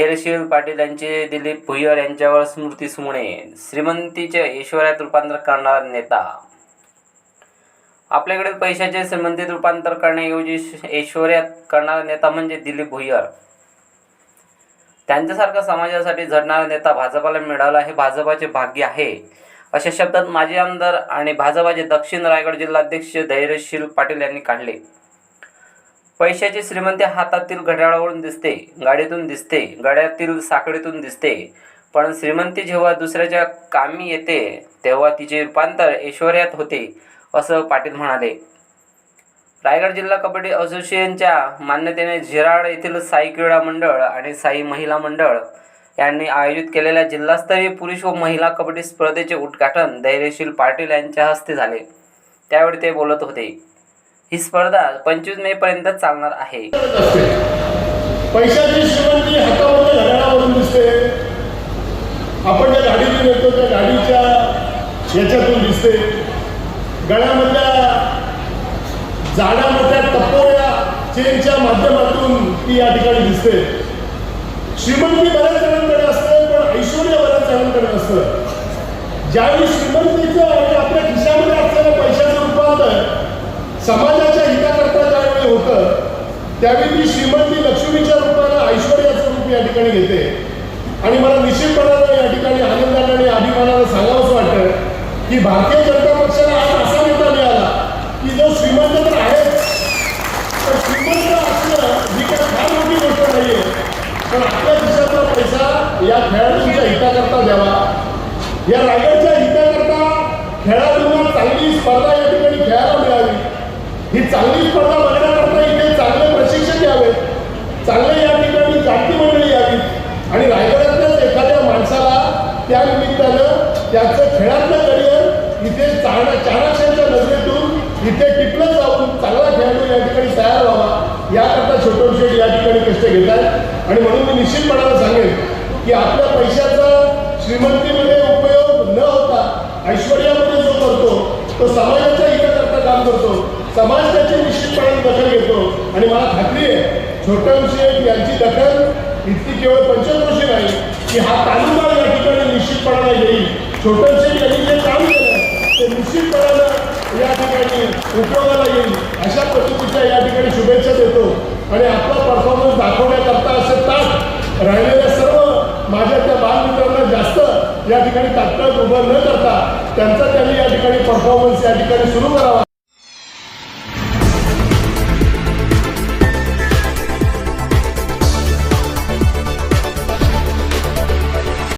धैर्यशील पाटील यांचे दिलीप भुय्यर यांच्यावर स्मृती सुमणे श्रीमंतीचे ऐश्वर्यात रूपांतर करणारा नेता. आपल्याकडे पैशाचे श्रीमंतीत रूपांतर करण्याऐवजी ऐश्वर्यात करणारा नेता म्हणजे दिलीप भुय्यर त्यांच्यासारखा समाजासाठी झडणारा नेता भाजपाला मिळाला हे भाजपाचे भाग्य आहे. अशा शब्दात माजी आमदार आणि भाजपाचे दक्षिण रायगड जिल्हाध्यक्ष धैर्यशील पाटील यांनी काढले. पैशाची श्रीमंती हातातील घड्याळावरून दिसते गाडीतून दिसते गड्यातील साखळीतून दिसते. पण श्रीमंती जेव्हा दुसऱ्याच्या कामी येते तेव्हा तिचे रूपांतर ऐश्वर्यात होते असं पाटील म्हणाले. रायगड जिल्हा कबड्डी असोसिएशनच्या मान्यतेने झिराड येथील साई क्रीडा मंडळ आणि साई महिला मंडळ यांनी आयोजित केलेल्या जिल्हास्तरीय पुरुष व महिला कबड्डी स्पर्धेचे उद्घाटन धैर्यशील पाटील यांच्या हस्ते झाले. त्यावेळी ते बोलत होते. ही स्पर्धा पंचवीस मे पर्यंत चालणार आहे. पैशाची श्रीमंती हातामध्ये घड्याळावरून दिसते. आपण ज्या गाडीतून येतो त्या गाडीच्या याच्यातून दिसते. गळ्यामधल्या झाडामधल्या टपोऱ्या चेनच्या माध्यमातून ती या ठिकाणी दिसते. श्रीमंती बऱ्याच जणांकडे असते पण ऐश्वर बऱ्याच जणांकडे असतं ज्यावेळी श्रीमंतीचं आणि आपल्या खिशामध्ये असलेल्या पैशाचं रूपांतर समाजाच्या हिताकरता ज्यावेळी होतं त्यावेळी ती श्रीमंती लक्ष्मीच्या रूपानं ऐश्वर्याचं रूप या ठिकाणी घेते. आणि मला निश्चितपणानं या ठिकाणी आनंदानं आणि अभिमानानं सांगावंच वाटतं की भारतीय जनता पक्षाला आज असा नेता मिळाला की जो श्रीमंत तर आहेच. तर श्रीमंत असणं ही काही फार मोठी गोष्ट नाहीये. पण आपल्या खिशातला पैसा या खेळाडूंच्या हिताकरता द्यावा या रायगडच्या चांगली स्पर्धा बघण्याकरता इथे चांगले प्रशिक्षक यावेत. चांगले या ठिकाणी जाती मंडळी यावी आणि रायगडातल्याच एखाद्या माणसाला त्या निमित्तानं त्याचं खेळातलं करिअर इथे चाणा चाणाक्षांच्या नजरेतून इथे टिपलं जाऊन चांगला खेळाडू या ठिकाणी तयार व्हावा. याकरता छोटो शेठ या ठिकाणी कष्ट घेत आहेत आणि म्हणून मी निश्चितपणाला सांगेन की आपल्या पैशाचा श्रीमंतीमध्ये उपयोग न होता ऐश्वर्यामध्ये जो करतो तो समाजाच्या हिताकरता काम करतो. समाज त्याची निश्चितपणे दखल घेतो. आणि मला खात्री आहे छोटम यांची दखल इतकी केवळ पंचक्रोशी नाही की हा तालुका या ठिकाणी निश्चितपणाने येईल छोटम शेठ यांनी जे काम केलं ते निश्चितपणानं या ठिकाणी उपयोगाला येईल. अशा पद्धतीच्या या ठिकाणी शुभेच्छा देतो. आणि आपला परफॉर्मन्स दाखवण्याकरता असे तास राहिलेल्या सर्व माझ्या त्या बालमित्रांना जास्त या ठिकाणी तात्काळ उभं न करता त्यांचा त्यांनी या ठिकाणी परफॉर्मन्स या ठिकाणी सुरू करावा.